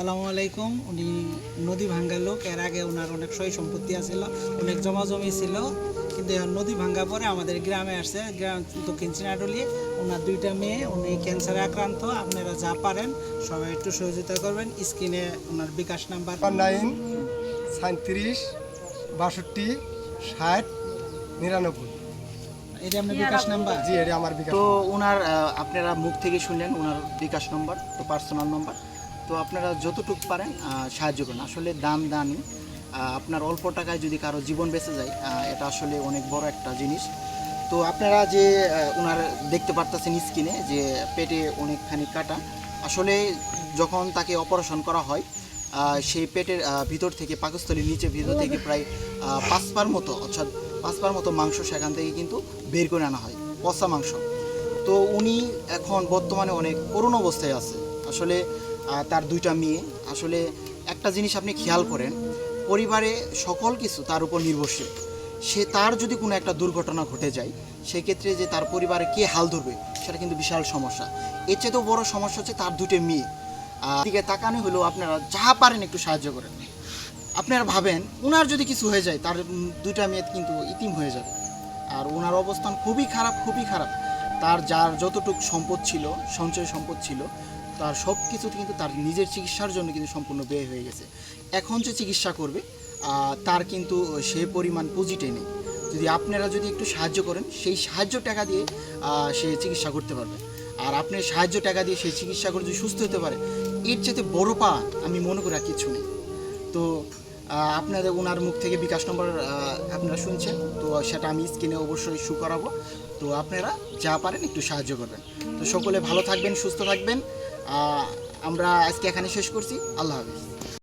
সালামু আলাইকুম। উনি নদী ভাঙ্গা লোক। এর আগে ওনার অনেক সই সম্পত্তি আছিল অনেক জমা জমি ছিল। কিন্তু নদী ভাঙ্গা পরে আমাদের গ্রামে আসছে। গ্রাম দক্ষিণ চিনাডলি ওনার দুইটা মেয়ে উনি ক্যান্সারে আক্রান্ত। আপনারা যা পারেন সবাই একটু সহযোগিতা করবেন। স্ক্রিনে ওনার বিকাশ নাম্বার। নাইন সাঁত্রিশ বাষট্টি ষাট নিরানব্বই। এটা আপনার বিকাশ নাম্বার? জি এটা আমার বিকাশ তো ওনার আপনারা মুখ থেকে শুনলেন ওনার বিকাশ নম্বর তো পার্সোনাল নম্বর। তো আপনারা যতটুকু পারেন সাহায্য করুন। আসলে দান দানই আপনার অল্প টাকায় যদি কারও জীবন বেঁচে যায় এটা আসলে অনেক বড় একটা জিনিস। তো আপনারা যে ওনার দেখতে পারতেছেন স্কিনে যে পেটে অনেকখানি কাটা। আসলে যখন তাকে অপারেশন করা হয় সেই পেটের ভিতর থেকে পাকস্থলীর নিচে ভিতর থেকে প্রায় আহ, পাঁচ পার মতো অর্থাৎ পাঁচ পার মতো মাংস সেখান থেকে কিন্তু বের করে আনা হয় পচা মাংস। তো উনি এখন বর্তমানে অনেক করুণ অবস্থায় আছে। আসলে তার দুইটা মেয়ে। আসলে একটা জিনিস আপনি খেয়াল করেন, পরিবারে সকল কিছু তার উপর নির্ভরশীল। সে তার যদি কোনো একটা দুর্ঘটনা ঘটে যায়, সেক্ষেত্রে যে তার পরিবারে কে হাল ধরবে, সেটা কিন্তু বিশাল সমস্যা। এর চেয়েতেও বড় সমস্যা হচ্ছে তার দুটো মেয়ে। দিকে তাকানো হলেও আপনারা যা পারেন একটু সাহায্য করেন। আপনারা ভাবেন ওনার যদি কিছু হয়ে যায়, তার দুইটা মেয়ে কিন্তু ইতিম হয়ে যাবে। আর ওনার অবস্থান খুবই খারাপ খুবই খারাপ। তার যার যতটুকু সম্পদ ছিল, সঞ্চয় সম্পদ ছিল তার সব কিছু কিন্তু তার নিজের চিকিৎসার জন্য কিন্তু সম্পূর্ণ ব্যয় হয়ে গেছে। এখন যে চিকিৎসা করবে তার কিন্তু সে পরিমাণ পুঁজিটে নেই। যদি আপনারা যদি একটু সাহায্য করেন, সেই সাহায্য টাকা দিয়ে সে চিকিৎসা করতে পারবে। আর আপনি সাহায্য টাকা দিয়ে সেই চিকিৎসা করে যদি সুস্থ হতে পারে, এর চেয়ে বড় পা আমি মনে করি আর কিছু নেই। তো আপনাদের ওনার মুখ থেকে বিকাশ নম্বর আপনারা শুনছেন, তো সেটা আমি স্ক্রিনে অবশ্যই শু করাবো। তো আপনারা যা পারেন একটু সাহায্য করবেন। তো সকলে ভালো থাকবেন, সুস্থ থাকবেন। আমরা আজকে এখানে শেষ করছি। আল্লাহ হাফিজ।